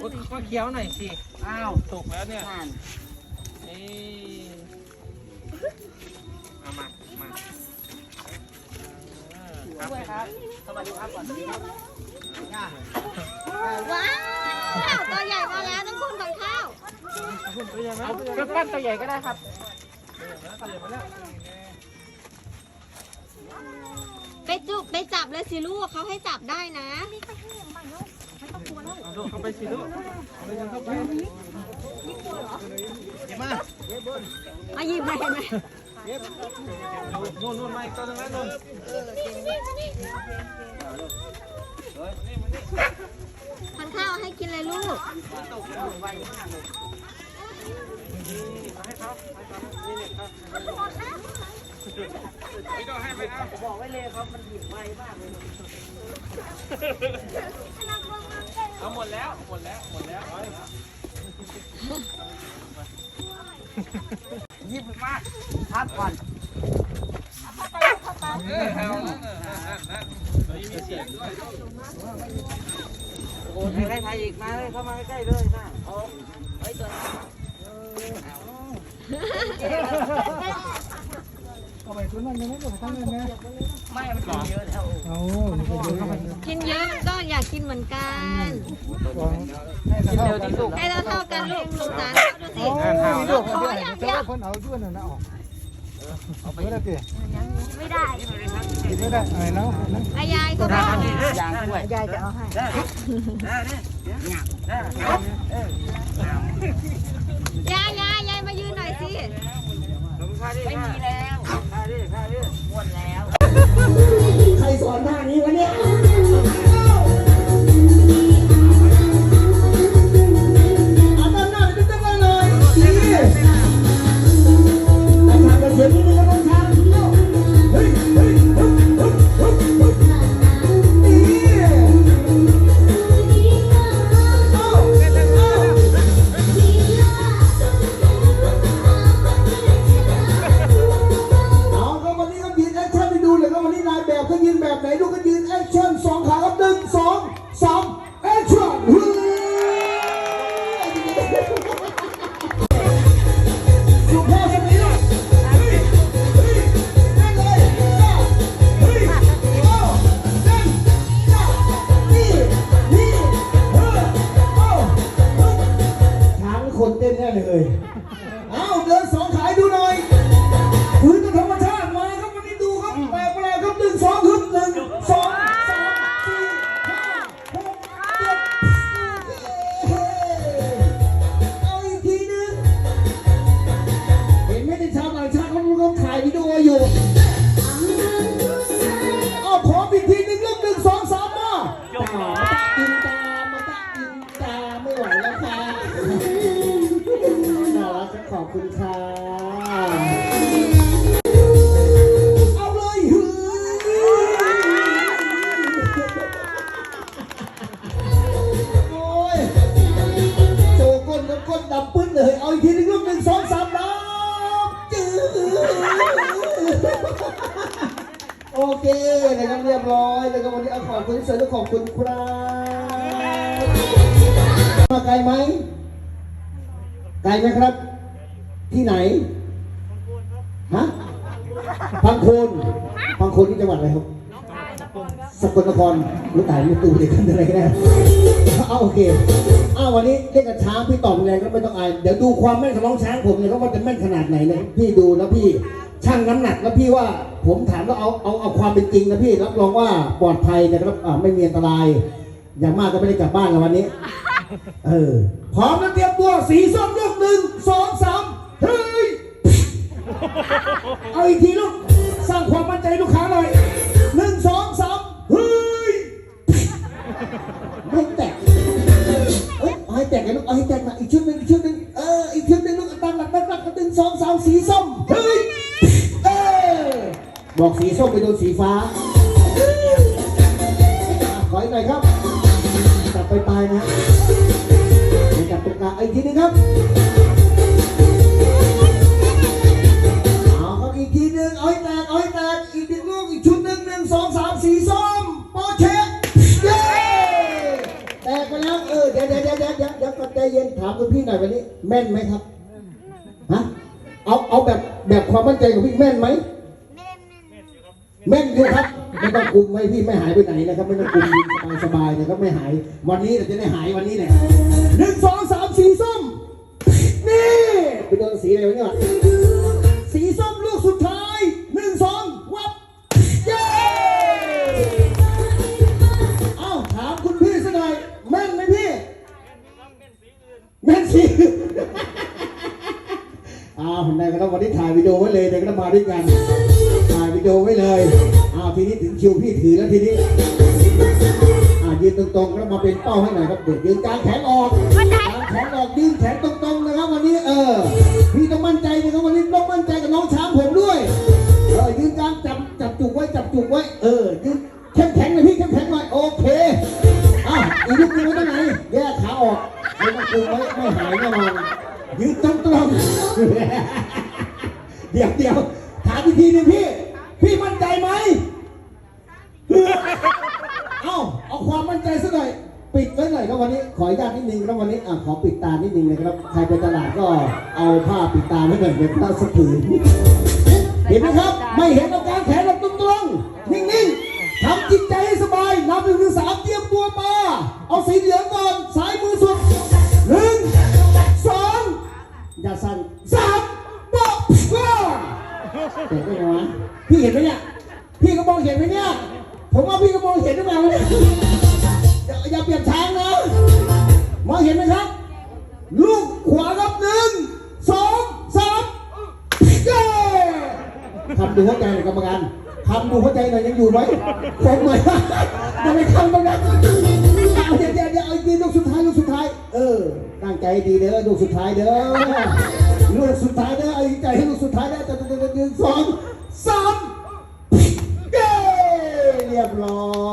อุ๊ยก็เคี้ยวหน่อยสิ อ้าวสุกแล้วเนี่ย ผ่านนี่เอามา มาเออครับด้วยครับ สวัสดีครับก่อนดีครับว้าวตัวใหญ่มาแล้วต้องคุณกับข้าวเอาก็ปั้นตัวใหญ่ก็ได้ครับไปจุบไปจับเลยสิลูกเขาให้จับได้นะ เอาลูกเข้าไปสิลูกเอาไปกันเข้าไปเดี๋ยวมามาหยิบมาเห็นไหมนู่นนู่นมาอีกตัวนึงนู่นทานข้าวให้กินเลยลูกไม่ต้องให้ไปเอาบอกไว้เลยครับมันหยิบไวมากเลย เอาหมดแล้ว หมดแล้ว หมดแล้วเอาหยิบมาครับก่อนเออเอานั่นน่ะนั่นนั่นเฮ้ยมีเสียงด้วยโอ้ยใครอีกมาเลยเข้ามาใกล้ๆเลยมาเอาไว้ตัวเอา ไปทุนนั่นยังไม่หมดทั้งนั้นนะไม่ มันกินเยอะแล้วเอานี่ก็เยอะมันกินเยอะมันก็อยากกินเหมือนกันวางให้เท่ากันลูกให้เราเท่ากันลูกสงสารดูสิลูกเขาอย่างเดียวคนเอาด้วยนั่นนะออกเอาไปได้ตีไม่ได้กินไม่ได้อะไรแล้วนะอายายเขาบอกยางด้วยยายจะเอาให้ได้ได้ได้ได้ยายยายยายมายืนหน่อยสิไม่มีแล้ว ค่าดิค่าดิม้วนแล้ว นะครับเรียบร้อยแล้วก็วันนี้เอาขอบคุณที่เสริมขอบคุณครับมาไกลไหมไกลไหมครับ ที่ไหนฮะพังโคนพังโคนที่จังหวัดอะไรครับสกลนครรู้ตายรู้ตูเด็กกันอะไรกันแน่เอาโอเคอ้าววันนี้เล่นกับช้างพี่ต่อมแรงก็ไม่ต้องอายเดี๋ยวดูความแม่นของน้องช้างผมเนี่ยเขาว่าจะแม่นขนาดไหนเลยพี่ดูแล้วพี่ ช่างน้ำหนักนะพี่ว่าผมถามแล้วเอาเอาเอาความเป็นจริงนะพี่รับรองว่าปลอดภัยนะครับอ่าไม่มีอันตราย อย่างมากก็ไม่ได้กลับบ้านแล้ววันนี้ เออพร้อมแล้วเตรียมตัวสีส้มลูกหนึ่งสองสามเฮ้ยเอาอีกทีลูกสร้างความมั่นใจลูกค้าหน่อยหนึ่งสองสาม บอกสีส้มไปโดนสีฟ้าอขออีกหน่อยครับ จับไปปลายนะจับตรงกลางอีกทีหนึงครับเอาครับอีกทีหนึ่งเอาให้แตกเอาให้แตกอีกหนึ่งลูกอีกชุดหนึ่งหนึ่งสองสามสีส้มโปเชะเย้แตกไปแล้วเออเดี๋ยวเดี๋ยวเดี๋ยวเดี๋ยวเดี๋ยวเดี๋ยวก่อนใจเย็นถามคุณพี่หน่อยวันนี้ แม่นไหมครับฮะเอาเอาแบบแบบความมั่นใจของพี่แม่นไหม แม่นอยู่ครับไม่ต้องคุมไว้พี่ไม่หายไปไหนนะครับไม่ต้องคุมสบายสบายๆนะครับไม่หาย วันนี้เราจะได้หายวันนี้เนี่ยหนึ่งสองสามสีส้ม นี่ไปโดนสีอะไรวะเนี่ยสีส้มลูกสุดท้ายหนึ่งสองวับเย้เอาถามคุณพี่สักหน่อยแม่นไหมพี่แม่นสิอ้าวได้ก็ต้องวันนี้ถ่ายวิดีโอไว้เลยเดี๋ยวก็ต้องมาด้วยกันถ่ายวิดี โอไว้เลยอ้าวทีนี้ถึงคิวพี่ถือแล้วทีนี้อ่ายืนตรงๆแล้วมาเป็นเป้าให้หน่อยครับเด็กยืนกลางแขนออกกลางแขนออกยืนแขนตรงๆนะครับวันนี้เออพี่ต้องมั่นใจนะครับวันนี้ต้องมั่นใจกับน้องช้างผมด้วยเออยืนกลางจับจับจุกไว้จับจุกไว้เออยืนเข้มแข็งเลยพี่เข้มแข็งหน่อยโอเคอ้าวอีกนิดนึงไว้ตรงไหนแยกขาออกไม่ต้องคุมไว้ไม่หายแน่นอนยืนตรงๆเดี๋ยวเดี๋ยวถามอีกทีนึงพี่ พี่มั่นใจไหม เอาเอาความมั่นใจสักหน่อย ปิดไว้หน่อยครับวันนี้ ขออนุญาตนิดนึงครับวันนี้อะขอปิดตานิดนึงนะครับ ใครไปตลาดก็เอาผ้าปิดตาไว้หน่อยเป็นผ้าสะผืนเห็นไหมครับ ไม่เห็นอาการแขนเราตรงๆนิ่งๆทำจิตใจให้สบาย นับหนึ่งถึงสามเตรียมตัวมา เอาสีเหลืองก่อนซ้ายมือสุดหนึ่งสองอย่าสั่นสามปะว้าเห็นไมวะ พี่เห็นไหมเนี่ย พี่ก็มองเห็นไหมเนี่ย ผมว่าพี่ก็มองเห็นหรือเปล่าเนี่ยอย่าอย่าเปลี่ยนทางนะ มองเห็นไหมครับ ลูกขวาครับหนึ่งสองสามเย้ทำดูหัวใจหน่อยกรรมการทำดูหัวใจหน่อยยังอยู่ไหมผมเลยจะไปทำตรงนั้นเอาเดี๋ยวเดี๋ยวเดี๋ยวเอาอีกทีลูกสุดท้ายลูกสุดท้าย เออ ตั้งใจดีเด้อลูกสุดท้ายเด้อลูกสุดท้ายเด้อเอาอีกใจให้ลูกสุดท้ายได้จะจะจะหนึ่งสอง เรี